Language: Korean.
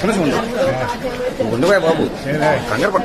కనీసం ఉండు ఉండిపోయా బాబు కంగారు పడ